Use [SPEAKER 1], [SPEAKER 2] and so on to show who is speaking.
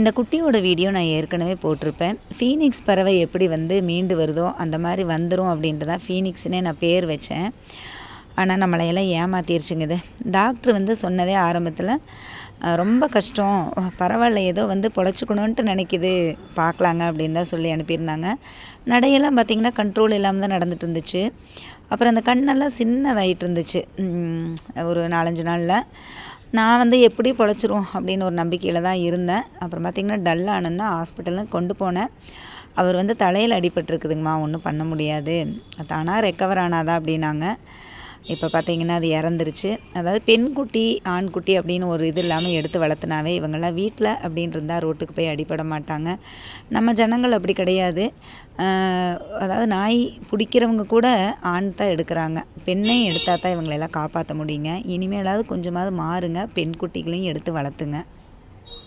[SPEAKER 1] இந்த குட்டியோட வீடியோ நான் ஏற்கனவே போட்டிருப்பேன். ஃபீனிக்ஸ் பறவை எப்படி வந்து மீண்டு வருதோ அந்த மாதிரி வந்துடும் அப்படின்ட்டு தான் ஃபீனிக்ஸ்னே நான் பேர் வச்சேன். ஆனால் நம்மளையெல்லாம் ஏமாத்திருச்சுங்க இது. டாக்டர் வந்து சொன்னதே ஆரம்பத்தில் ரொம்ப கஷ்டம். பரவாயில்ல ஏதோ வந்து பொழைச்சிக்கணுன்ட்டு நினைக்கிது. பார்க்கலாங்க அப்படின்னு தான் சொல்லி அனுப்பியிருந்தாங்க. நடையெல்லாம் பார்த்திங்கன்னா கண்ட்ரோல் இல்லாமல் தான் நடந்துட்டு இருந்துச்சு. அப்புறம் அந்த கண்ணெல்லாம் சின்னதாகிட்டு இருந்துச்சு. ஒரு நாலஞ்சு நாளில். நான் வந்து எப்படி பொழைச்சிரும் அப்படின்னு ஒரு நம்பிக்கையில் தான் இருந்தேன். அப்புறம் பார்த்திங்கன்னா டல் ஆனேன்னா ஹாஸ்பிட்டலில் கொண்டு போனேன். அவர் வந்து தலையில் அடிபட்டுருக்குதுங்கம்மா ஒன்றும் பண்ண முடியாது. தானாக ரெக்கவர் ஆனாதா அப்படின்னாங்க. இப்போ பார்த்தீங்கன்னா அது இறந்துருச்சு. அதாவது பெண் குட்டி ஆண் குட்டி அப்படின்னு ஒரு இது இல்லாமல் எடுத்து வளர்த்துனாவே இவங்கெல்லாம் வீட்டில் அப்படின்னு இருந்தால் ரோட்டுக்கு போய் அடிப்பட மாட்டாங்க. நம்ம ஜனங்கள் அப்படி கிடையாது. அதாவது நாய் பிடிக்கிறவங்க கூட ஆண் தான் எடுக்கிறாங்க. பெண்ணையும் எடுத்தால் தான் இவங்களெல்லாம் காப்பாற்ற முடியுங்க. இனிமேலாவது கொஞ்சமாவது மாறுங்க. பெண் குட்டிகளையும் எடுத்து வளர்த்துங்க.